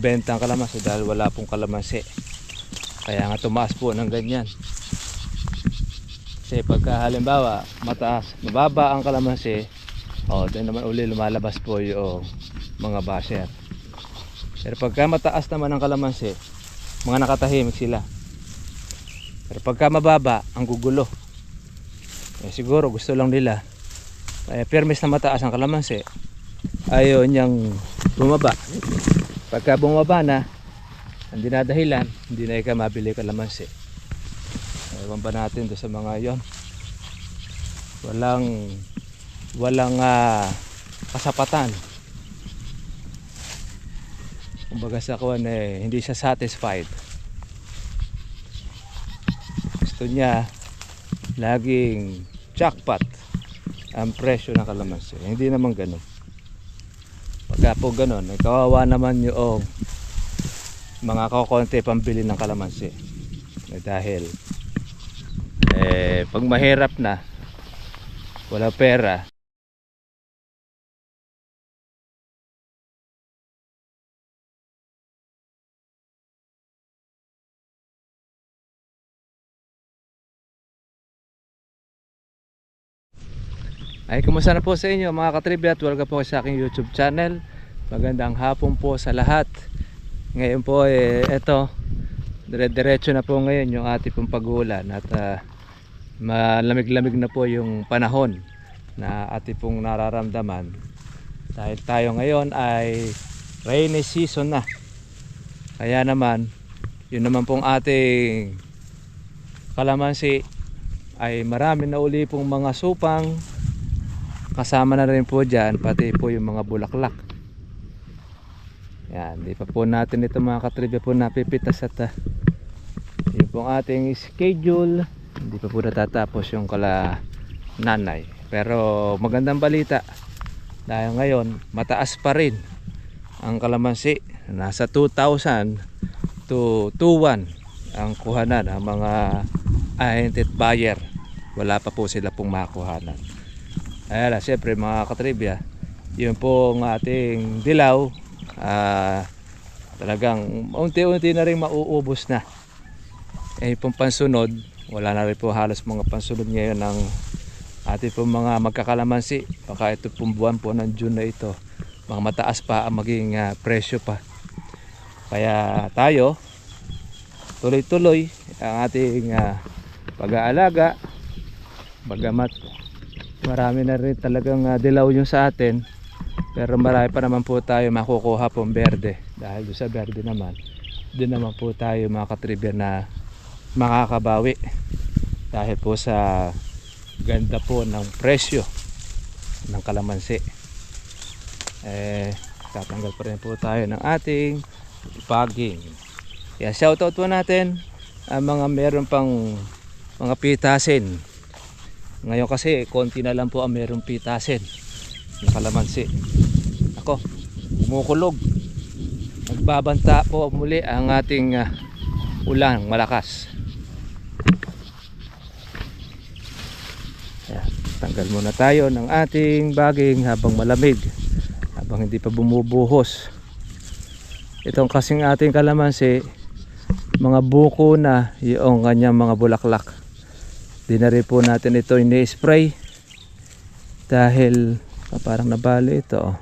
magbenta ang kalamansi dahil wala pong kalamansi. Kaya nga tumaas po ng ganyan. Kasi pagka halimbawa mataas, mababa ang kalamansi, oh, doon naman uli lumalabas po yung mga basher. Pero pagka mataas naman ang kalamansi, mga nakatahimik sila. Pero pagka mababa, ang gugulo. Eh, siguro gusto lang nila. Eh, permis na mataas ang kalamansi. Ayaw niyang bumaba. Pagka bumaba na, ang dinadahilan, hindi na ikaw mabili kalamansi. Ewan ba natin doon sa mga yon. Walang walang ah, kasapatan. Kumbaga sa kuwan eh, hindi siya satisfied. Gusto niya laging jackpot ang presyo ng kalamansi. Hindi naman ganun. Pagka po ganun, kawawa naman yung mga kakonti pambili ng kalamansi. Eh, dahil eh, pag mahirap na, wala pera, Ay, kumusta na po sa inyo mga katribya at welcome po sa aking YouTube channel. Magandang hapon po sa lahat. Ngayon po eh, eto, dire-diretso na po ngayon yung ating pong pag-uulan at ah, malamig-lamig na po yung panahon na ating pong nararamdaman. Dahil tayo ngayon ay rainy season na. Kaya naman, yun naman pong ating kalamansi ay marami na uli pong mga supang kasama na rin po dyan pati po yung mga bulaklak. Yan di pa po natin ito mga katribya po napipitas at uh, yun pong ating schedule. Hindi pa po natatapos yung kala nanay. Pero magandang balita dahil ngayon mataas pa rin ang kalamansi. Nasa 2,000 to 2,1 ang kuhanan ang mga ahinted buyer wala pa po sila pong makuhanan Ayan na, siyempre mga katribya, yun pong ating dilaw, ah, talagang unti-unti na rin mauubos na. Eh pong pansunod, wala na rin po halos mga pansunod ngayon ng ating pong mga magkakalamansi. Baka ito pong buwan po ng June na ito, mga mataas pa ang maging ah, presyo pa. Kaya tayo, tuloy-tuloy ang ating ah, pag-aalaga, bagamat marami na rin talagang uh, dilaw yung sa atin. Pero marami pa naman po tayo makukuha pong berde. Dahil doon sa berde naman doon naman po tayo mga katribya na makakabawi. Dahil po sa ganda po ng presyo ng kalamansi. Eh tatanggal pa rin po tayo ng ating paging. Kaya shoutout po natin ang mga meron pang mga pitasin ngayon kasi konti na lang po ang merong pitasin na kalamansi. Ako, kumukulog. Nagbabanta po muli ang ating uh, ulan malakas. Ayan, tanggal muna tayo ng ating baging habang malamig. Habang hindi pa bumubuhos. Itong kasing ating kalamansi, mga buko na yung kanyang mga bulaklak di na rin po natin ito ini-spray dahil ah, parang nabali ito oh.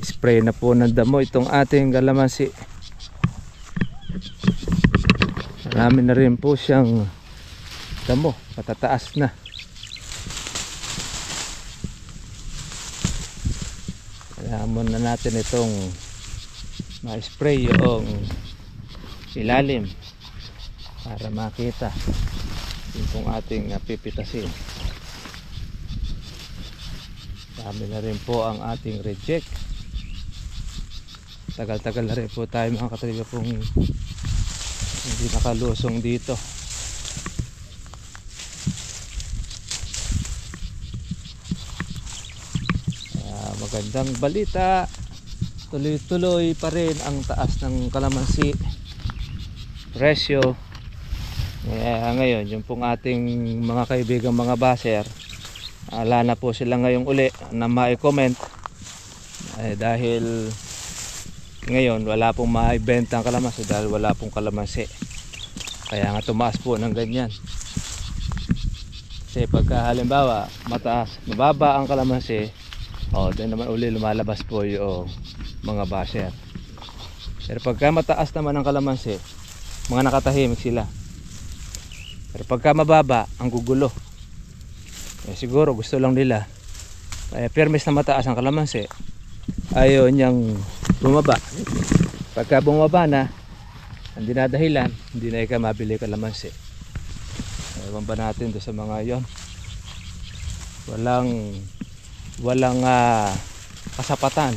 spray na po ng damo itong ating galamansi. Marami na rin po siyang damo. Patataas na Hamon na natin itong ma-spray yung ilalim para makita yung ating pipitasin. Dami na rin po ang ating reject. Tagal-tagal na rin po tayo mga katriga pong hindi nakalusong dito. Magandang balita tuloy-tuloy pa rin ang taas ng kalamansi presyo Kaya ngayon, yung pong ating mga kaibigang mga baser, ala na po sila ngayong uli na ma-comment eh, dahil ngayon wala pong maibenta ang kalamansi dahil wala pong kalamansi. Kaya nga tumaas po ng ganyan. Kasi pagka halimbawa mataas, mababa ang kalamansi, oh, doon naman uli lumalabas po yung mga baser. Pero pagka mataas naman ang kalamansi, mga nakatahimik sila. Pero pagka mababa, ang gugulo. Eh, siguro gusto lang nila. Kaya permis na mataas ang kalamansi, ayaw niyang bumaba. Pagka bumaba na, ang dinadahilan, hindi na ikaw mabili kalamansi. Ewan ba natin doon sa mga yon? Walang walang ah, kasapatan.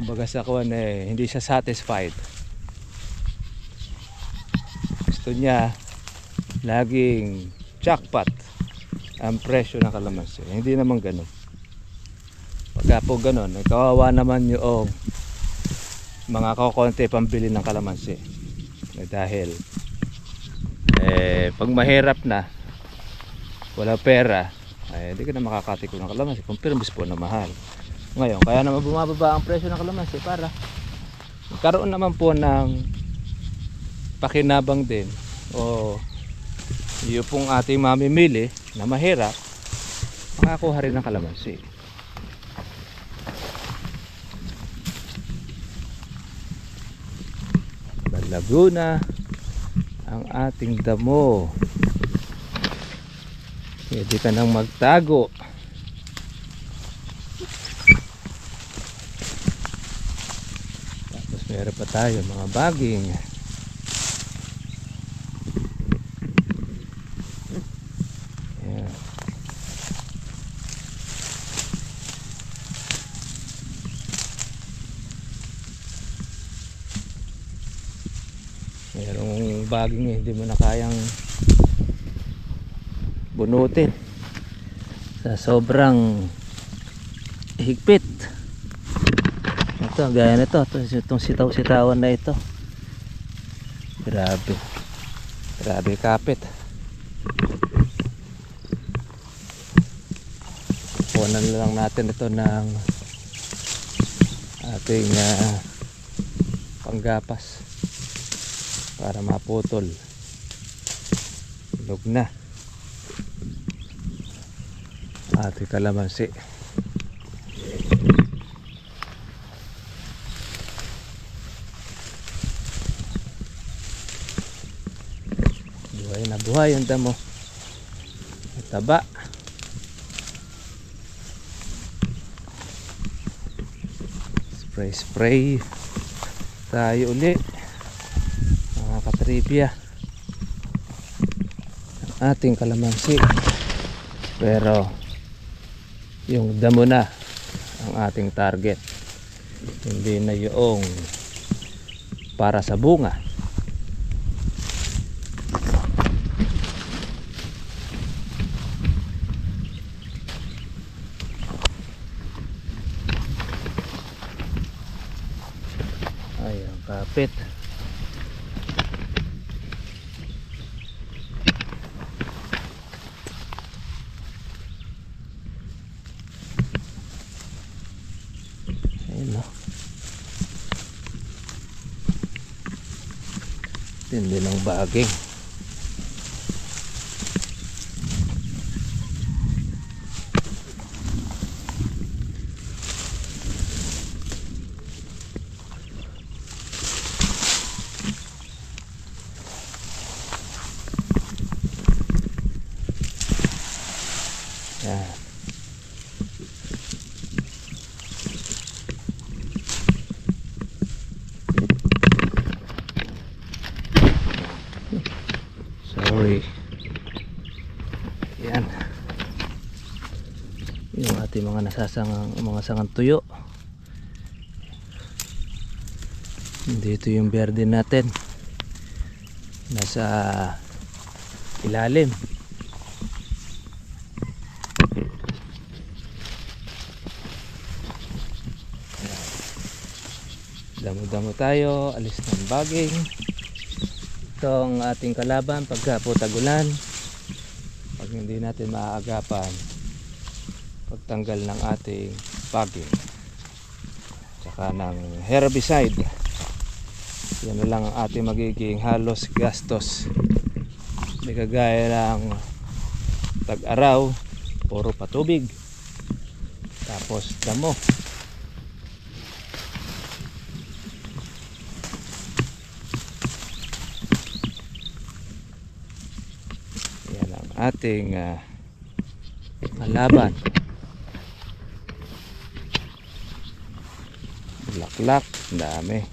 Kumbaga sa kuwan eh, hindi siya satisfied. Gusto niya laging jackpot ang presyo ng kalamansi. Hindi naman ganun. Pagka po ganun, eh, kawawa naman yung mga kakonti pambili ng kalamansi. Eh, dahil eh, pag mahirap na, wala pera, eh, hindi ka na makakatiko ng kalamansi. Kung permis po na mahal. Ngayon, kaya naman bumababa ang presyo ng kalamansi para magkaroon naman po ng pakinabang din o yung pong ating mamimili na mahirap makakuha rin ng kalamansi Laguna ang ating damo pwede ka nang magtago tapos meron pa tayo mga baging Ayan. Merong baging eh, hindi mo na kayang bunutin sa sobrang higpit. Ito, gaya nito, ito, itong sitaw-sitawan na ito. Grabe. Grabe kapit. Kunan na lang natin ito ng ating ah, panggapas para maputol. Lug na. Ating kalamansi. Buhay na buhay ang damo. Taba. Spray spray. Tayo uli. Mga katripya. Ating kalamansi. Pero yung damo na ang ating target. Hindi na yung para sa bunga. Ay, ang kapit. Ayun no. Tindi ng baging. Yan. Sorry. Yan. Yung ating mga nasasangang mga sangang tuyo. Dito yung berde natin. Nasa ilalim. Damo-damo tayo, alis ng baging. ito ang ating kalaban pagka po pag hindi natin maaagapan pagtanggal ng ating fogging tsaka ng herbicide. Yan na lang ang ating magiging halos gastos. Hindi kagaya ng tag-araw puro patubig. Tapos damo. Yan ang ating ah, kalaban bulaklak dami.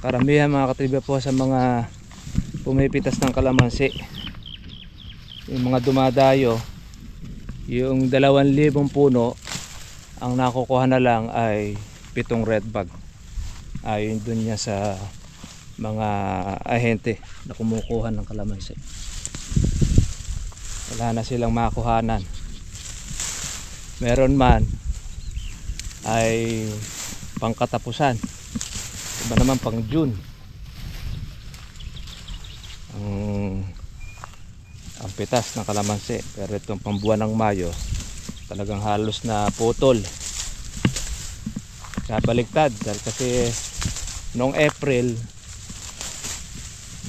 Karamihan mga katribya po sa mga pumipitas ng kalamansi yung mga dumadayo yung dalawang libong puno ang nakukuha na lang ay pitong red bag. Ayon dun niya sa mga ahente na kumukuha ng kalamansi wala na silang makuhanan. Meron man ay pangkatapusan. Iba naman pang June. Ang ang pitas ng kalamansi. Pero itong pambuwan ng Mayo talagang halos na putol. Sa baliktad dahil kasi noong April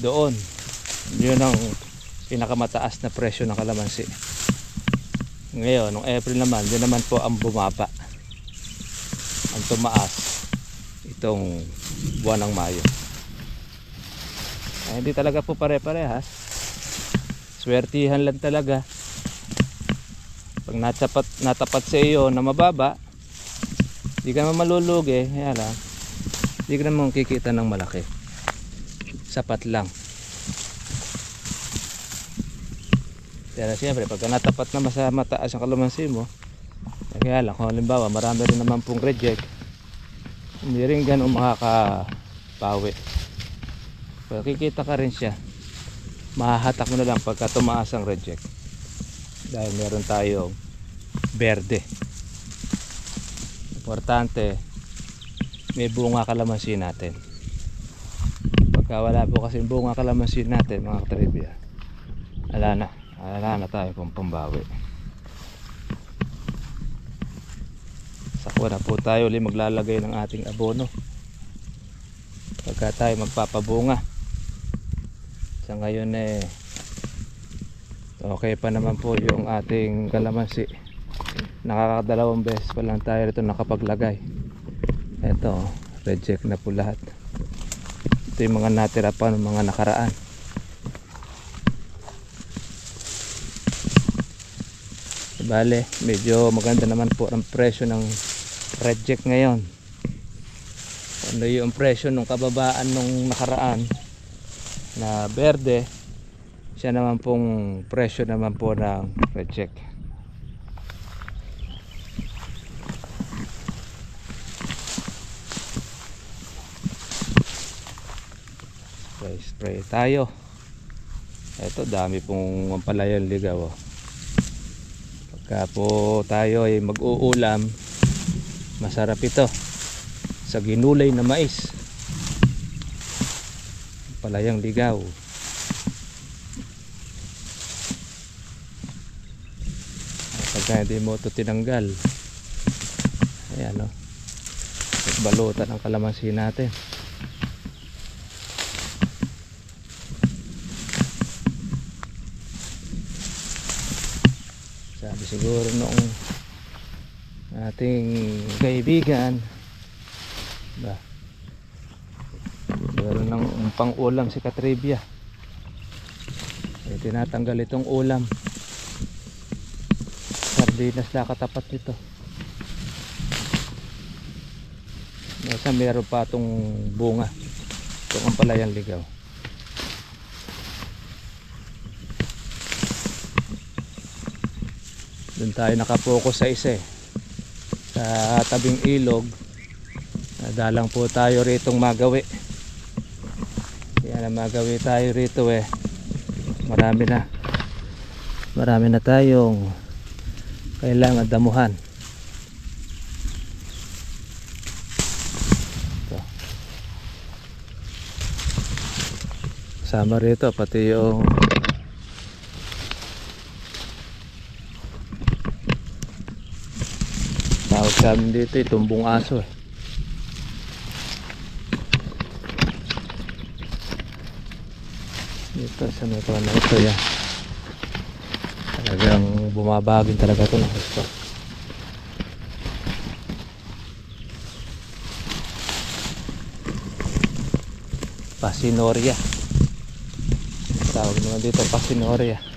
doon yun ang pinakamataas na presyo ng kalamansi. Ngayon noong April naman yun naman po ang bumaba. Ang tumaas itong buwan ng Mayo. Ay, hindi talaga po pare-parehas swertihan lang talaga. Pag natapat, natapat sa iyo na mababa hindi ka naman malulugi kaya lang hindi ka naman kikita ng malaki. Sapat lang pero siyempre pagka natapat na mas mataas ang kalamansi mo kaya lang kung halimbawa marami rin naman pong reject hindi rin ganun makakapawi pero kikita ka rin siya. Mahahatak mo na lang pagka tumaas ang reject. Dahil meron tayong berde. Importante may bunga kalamansi natin. Pagka wala po kasi bunga kalamansi natin mga katribya wala na wala na tayo pong pambawi. Sakwa na po tayo ulit maglalagay ng ating abono. Pagka tayo magpapabunga. Sa ngayon eh okay pa naman po yung ating kalamansi. Nakakadalawang beses pa lang tayo rito nakapaglagay. Eto reject na po lahat. Ito yung mga natira pa ng mga nakaraan bale medyo maganda naman po ang presyo ng reject ngayon. Ano yung presyo ng kababaan nung nakaraan na berde siya naman pong presyo naman po ng reject spray spray tayo. Eto dami pong pampalayang ligaw oh. Pagka po tayo ay mag-uulam. Masarap ito sa ginulay na mais. Palayang ligaw. Pagka hindi mo ito tinanggal ayan o balutan ang kalamansi natin siguro noong ating kaibigan. Ba? Meron ng pang ulam si Katribia. Eh, tinatanggal itong ulam. Sardinas na katapat nito. Nasa meron pa itong bunga. Itong ampalayang ligaw doon tayo nakapokus sa isa eh. sa tabing ilog dalang po tayo ritong magawi yan ang magawi tayo rito eh marami na marami na tayong kailangan damuhan Ito. kasama rito pati yung tawag sa amin dito eh, tumbong aso eh. Dito sa may kuwan na ito yan. Talagang bumabagin talaga ito ng gusto. Pasinoria. Tawag naman dito Pasinoria.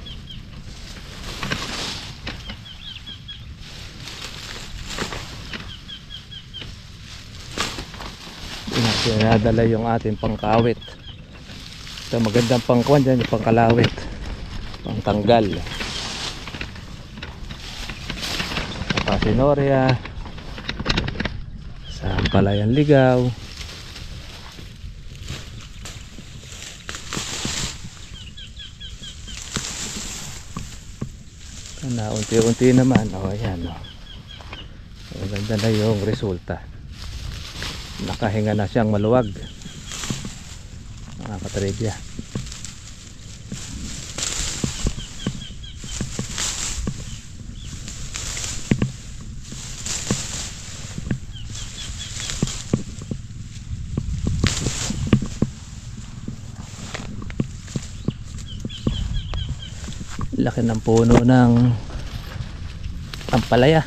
Pinadala yung ating pangkawit. Ito magandang pangkuan dyan, yung pangkalawit. Pangtanggal. Sa Pasinoria. Sa Palayan Ligaw. na unti-unti naman oh ayan oh. maganda na yung resulta nakahinga na siyang maluwag. Mga katribya. Laki ng puno ng ampalaya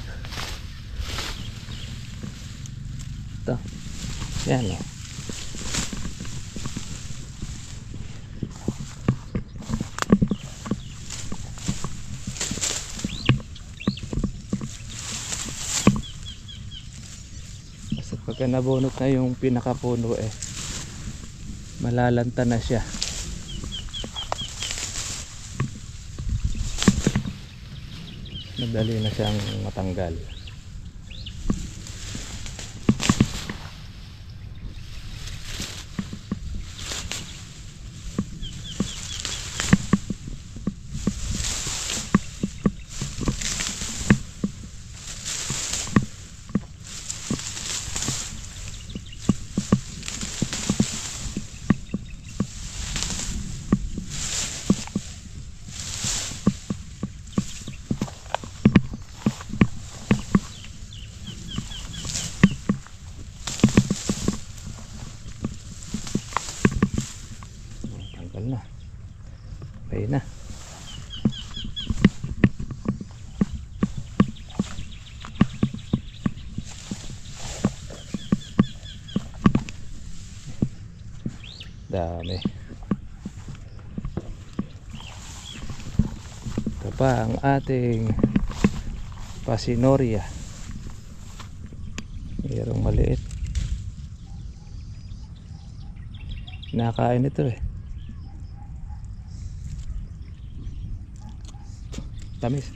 ito yan o kasi pagka nabunot na yung pinakapuno eh malalanta na siya. Madali na siyang matanggal tanggal na okay na dami ito pa ang ating pasinoria. Mayroong maliit. Nakain ito eh. Tamis.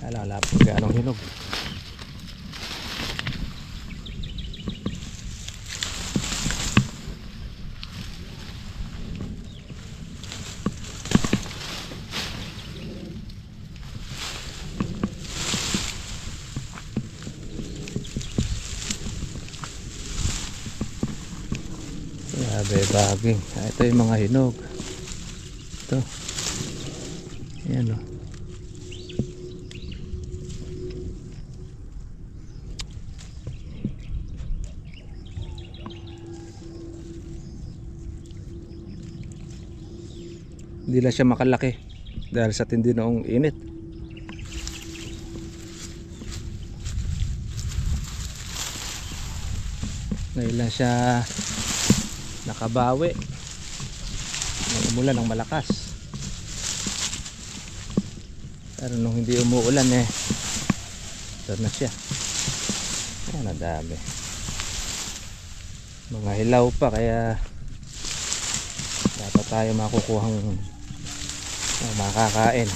Wala wala po ganong hinog Baging. Ah, Ito yung mga hinog. Ito. Ayan o. Hindi lang siya makalaki dahil sa tindi noong init. Ngayon lang siya nakabawi. Nang umulan ng malakas. Pero nung hindi umuulan eh ito na siya. Ayan na dami. Mga hilaw pa kaya dapat tayo makukuhang uh, makakain.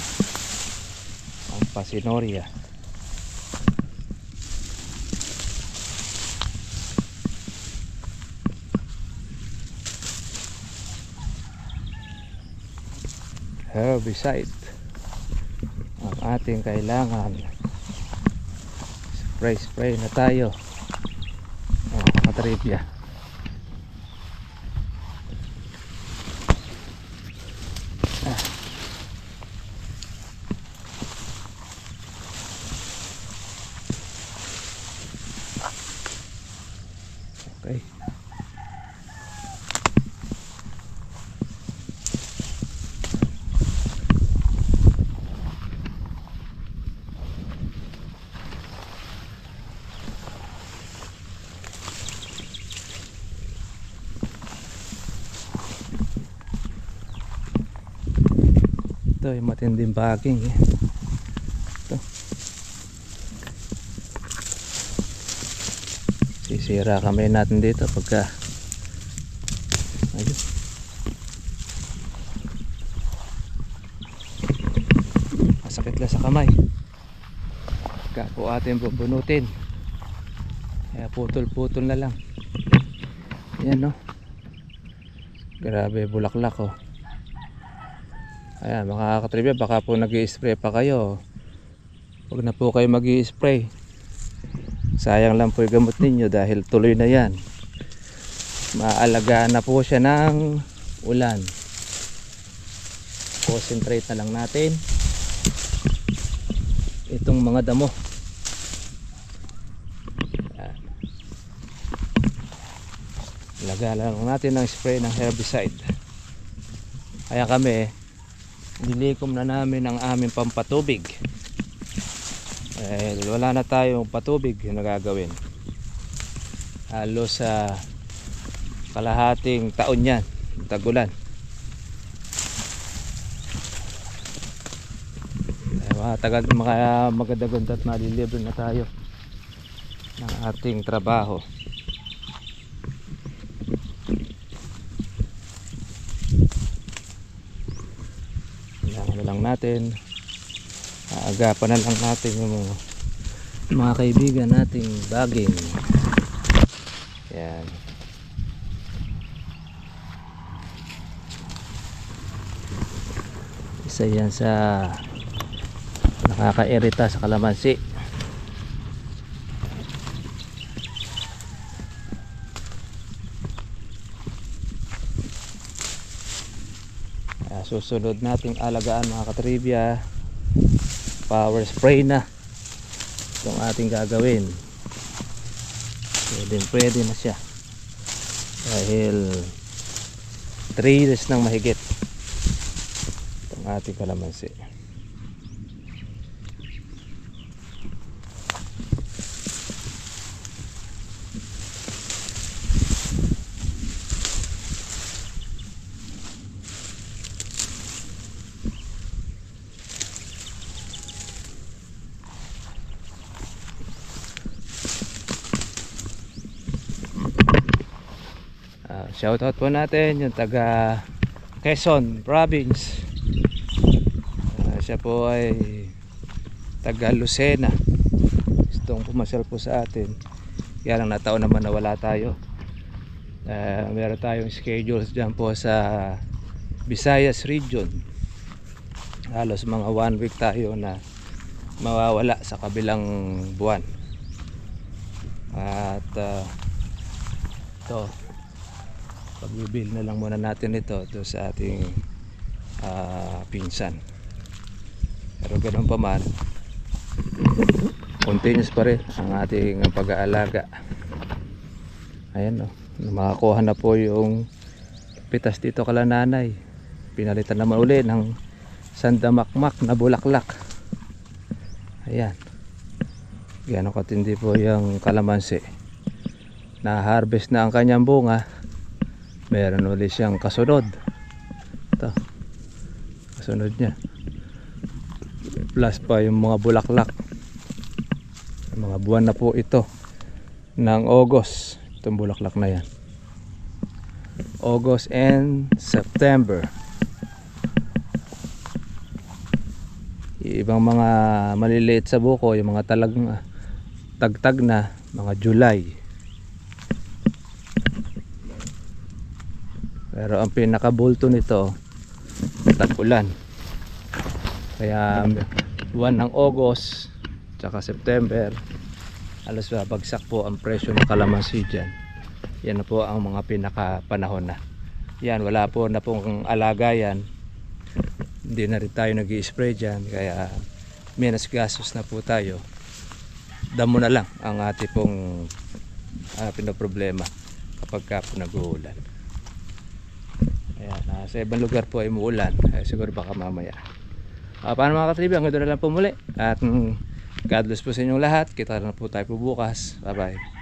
Ang pasinoria herbicide. Ang ating kailangan. Spray spray na tayo. Oh, katribya Okay. Yung matinding bagging eh. Ito. Sisira kami natin dito pagka Ayun. Masakit lang sa kamay. Pagka po atin bubunutin. Kaya putol-putol na lang. Yan no. Grabe bulaklak oh. Ayan, mga katribya, baka po nag spray pa kayo. Huwag na po kayo mag spray Sayang lang po yung gamot ninyo dahil tuloy na yan. Maalagaan na po siya ng ulan. Concentrate na lang natin itong mga damo. Ayan. Lagyan lang natin ng spray ng herbicide. Kaya kami, nilikom na namin ang aming pampatubig. Eh, wala na tayong patubig na gagawin. Halos sa kalahating taon yan tagulan. Eh, matagal at malilibre na tayo ng ating trabaho kailangan na lang natin. Aagapan na lang natin yung mga, kaibigan nating baging. Yan. Isa yan sa nakakairita sa kalamansi Ah, susunod nating alagaan mga katribya power spray na itong ating gagawin. Pwede pwede na siya. Dahil 3 years nang mahigit itong ating kalamansi Ah, shoutout po natin yung taga Quezon Province. Ah, siya po ay taga Lucena. Gustong pumasal po sa atin. Kaya lang nataon naman na wala tayo. Ah, meron tayong schedules dyan po sa Visayas region. Halos mga one week tayo na mawawala sa kabilang buwan. At ah, ito pag-reveal na lang muna natin ito to sa ating ah, pinsan. Pero ganoon pa man continuous pa rin ang ating pag-aalaga. Ayan o makakuha na po yung pitas dito kala nanay. Pinalitan naman uli ng sandamakmak na bulaklak. Ayan. Gano'n katindi po yung kalamansi. Na harvest na ang kanyang bunga meron ulit siyang kasunod. Ito. Kasunod niya. Plus pa yung mga bulaklak. Mga buwan na po ito ng August. Itong bulaklak na yan. August and September. Ibang mga maliliit sa buko yung mga talagang tagtag na mga July pero ang pinakabulto nito tag-ulan. Kaya buwan ng August tsaka September alas bagsak po ang presyo ng kalamansi dyan. Yan na po ang mga pinakapanahon na. Yan wala po na pong alaga yan. Hindi na rin tayo nag spray dyan kaya minus gastos na po tayo. Damo na lang ang ating pong uh, pinoproblema kapag ka po nag-uulan. Ah, sa ibang lugar po ay muulan. Kaya siguro baka mamaya. Ah, paano mga katribe, hanggang doon na lang po muli. At mm, God bless po sa inyong lahat. Kita na po tayo po bukas. Bye bye.